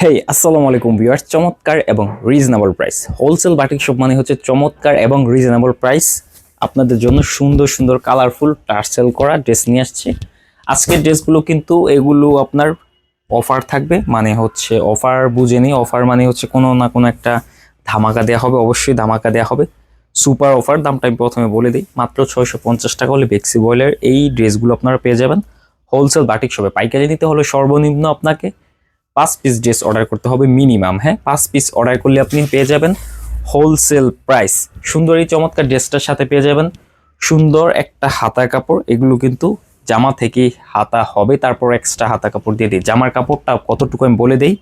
হেই আসসালামু আলাইকুম ভিউয়ার্স চমৎকার এবং reasonable price wholesale batik shop মানে হচ্ছে চমৎকার এবং রিজনেবল প্রাইস আপনাদের জন্য সুন্দর সুন্দর কালারফুল টার্সেল করা ড্রেস নিয়ে আসছে আজকের ড্রেসগুলো কিন্তু এগুলো আপনার অফার থাকবে মানে হচ্ছে অফার বুঝে নিই অফার মানে হচ্ছে কোনো না কোনো একটা ধামাকা দেওয়া হবে, অবশ্যই ধামাকা দেওয়া হবে। সুপার অফার দামটা আমি প্রথমে বলে দিই। মাত্র ছয়শো পঞ্চাশ টাকা হলে বেক্সি বয়েলের এই ড্রেসগুলো আপনারা পেয়ে যাবেন। হোলসেল বাটিক শপে পাইকারি নিতে হলে সর্বনিম্ন আপনাকে পাঁচ পিস ড্রেস অর্ডার করতে হবে মিনিমাম হ্যাঁ? পাঁচ পিস অর্ডার করলে আপনি পেয়ে যাবেন হোলসেল প্রাইস সুন্দর এই চমৎকার ড্রেসটার সাথে পেয়ে যাবেন। সুন্দর একটা হাতা কাপড়, এগুলো কিন্তু জামা থেকে হাতা হবে, তারপর এক্সট্রা হাতা কাপড় দিয়ে দিই। জামার কাপড়টা কতটুকু আমি বলে দেই?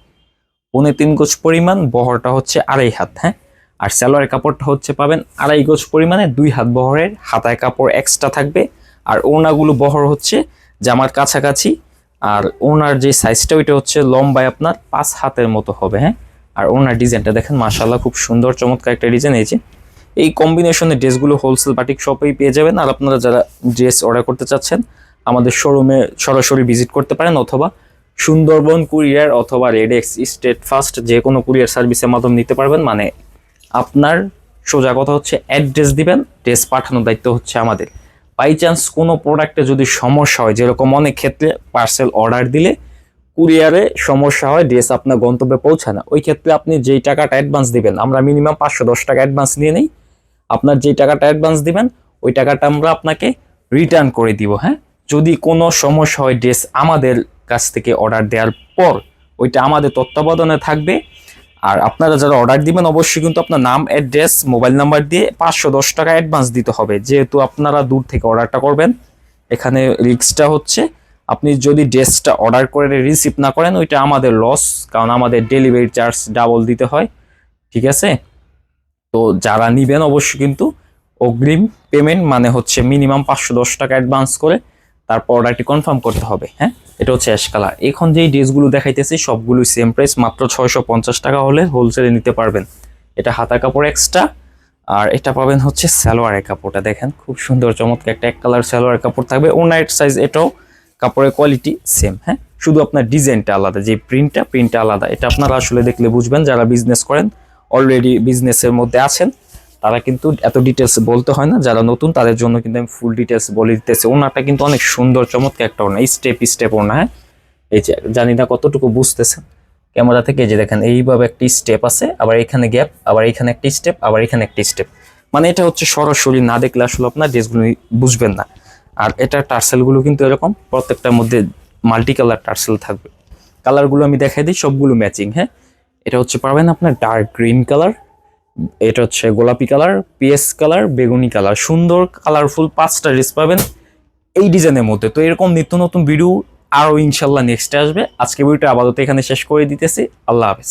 পৌনে তিন গোজ পরিমাণ, বহরটা হচ্ছে আড়াই হাত হ্যাঁ? আর সালোয়ারের কাপড়টা হচ্ছে পাবেন আড়াই গোজ পরিমাণে, দুই হাত বহরের হাতায় কাপড় এক্সট্রা থাকবে। আর ওনাগুলো বহর হচ্ছে জামার কাছাকাছি। আর ওনার যে সাইজটা ওইটা হচ্ছে লম্বায় আপনার পাঁচ হাতের মতো হবে হ্যাঁ? আর ওনার ডিজাইনটা দেখেন মাশাল্লাহ খুব সুন্দর, চমৎকার একটা ডিজাইন এই যে। এই কম্বিনেশনের ড্রেসগুলো হোলসেল বাটিক শপেই পেয়ে যাবেন, আর আপনারা যারা ড্রেস অর্ডার করতে চাচ্ছেন, আমাদের শোরুমে সরাসরি ভিজিট করতে পারেন, অথবা সুন্দরবন কুরিয়ার অথবা রেডেক্স স্টেট ফাস্ট যে কোনো কুরিয়ার সার্ভিসের মাধ্যমে নিতে পারবেন মানে আপনার সোজা কথা হচ্ছে অ্যাড্রেস দিবেন ড্রেস পাঠানোর দায়িত্ব হচ্ছে আমাদের। বাই চান্স কোনো প্রোডাক্টে যদি সমস্যা হয়, যেরকম অনেক ক্ষেত্রে পার্সেল অর্ডার দিলে কুরিয়ারে সমস্যা হয় ড্রেস আপনার গন্তব্যে পৌঁছায় না। ওই ক্ষেত্রে আপনি যেই টাকাটা অ্যাডভান্স দিবেন, আমরা মিনিমাম পাঁচশো দশ টাকা অ্যাডভান্স নিয়ে নিই। আপনার যেই টাকাটা অ্যাডভান্স দিবেন, ওই টাকাটা আমরা আপনাকে রিটার্ন করে দিব হ্যাঁ? যদি কোনো সমস্যা হয় ড্রেস আমাদের কাছ থেকে অর্ডার দেওয়ার পর, ওইটা আমাদের তত্ত্বাবধানে থাকবে। আর আপনারা যারা অর্ডার দিবেন, অবশ্যই কিন্তু আপনার নাম অ্যাড্রেস মোবাইল নাম্বার দিয়ে পাঁচশো দশ টাকা অ্যাডভান্স দিতে হবে। যেহেতু আপনারা দূর থেকে অর্ডারটা করবেন, এখানে রিক্সটা হচ্ছে, আপনি যদি ড্রেসটা অর্ডার করে রিসিভ না করেন, ওইটা আমাদের লস কারণ আমাদের ডেলিভারি চার্জ ডাবল দিতে হয়, ঠিক আছে? তো যারা নিবেন, অবশ্যই কিন্তু অগ্রিম পেমেন্ট মানে হচ্ছে মিনিমাম পাঁচশো দশ টাকা অ্যাডভান্স করে, তারপর অর্ডারটি কনফার্ম করতে হবে হ্যাঁ? এটা হচ্ছে অ্যাশ কালার। এখন যেই ড্রেসগুলো দেখাইতেছি, সবগুলোই সেম প্রাইস মাত্র ছয়শো পঞ্চাশ টাকা হলে হোলসেলে নিতে পারবেন। এটা হাতা কাপড় এক্সট্রা আর এটা পাবেন হচ্ছে সালোয়ারের কাপড়টা। দেখেন, খুব সুন্দর, চমৎকার একটা এক কালার সালোয়ারের কাপড় থাকবে। ও নাইট সাইজ এটাও কাপড়ের কোয়ালিটি সেম হ্যাঁ? শুধু আপনার ডিজাইনটা আলাদা, যে প্রিন্টটা প্রিন্টটা আলাদা। এটা আপনারা আসলে দেখলে বুঝবেন, যারা বিজনেস করেন অলরেডি বিজনেসের মধ্যে আছেন তারা কিন্তু এত ডিটেলস বলতে হয় না, যারা নতুন তাদের জন্য কিন্তু আমি ফুল ডিটেলস বলে দিতেছি। ওনাটা কিন্তু অনেক সুন্দর, চমৎকার একটা ওনা স্টেপ স্টেপ ওনা হ্যাঁ? এই যে, জানি না কতটুকু বুঝতেছেন। ক্যামেরা থেকে যে দেখেন, এইভাবে একটি স্টেপ আছে, আবার এখানে গ্যাপ আবার এখানে একটি স্টেপ আবার এখানে একটি স্টেপ মানে এটা হচ্ছে সরাসরি না দেখলে আসলে আপনার ড্রেসগুলো বুঝবেন না। আর এটা টার্সেলগুলো কিন্তু এরকম, প্রত্যেকটার মধ্যে মাল্টি কালার টার্সেল থাকবে। কালারগুলো আমি দেখাই দিই, সবগুলো ম্যাচিং হ্যাঁ? এটা হচ্ছে পাবেন আপনার ডার্ক গ্রিন কালার এটা হচ্ছে গোলাপি কালার পিএস কালার, বেগুনি কালার। সুন্দর কালারফুল পাঁচটা ড্রেস পাবেন এই ডিজাইনের মধ্যে। তো এরকম নিত্য নতুন ভিডিও আরও ইনশাল্লাহ নেক্সটে আসবে। আজকে ভিডিওটা আপাতত এখানে শেষ করে দিতেছি। আল্লাহ হাফেজ।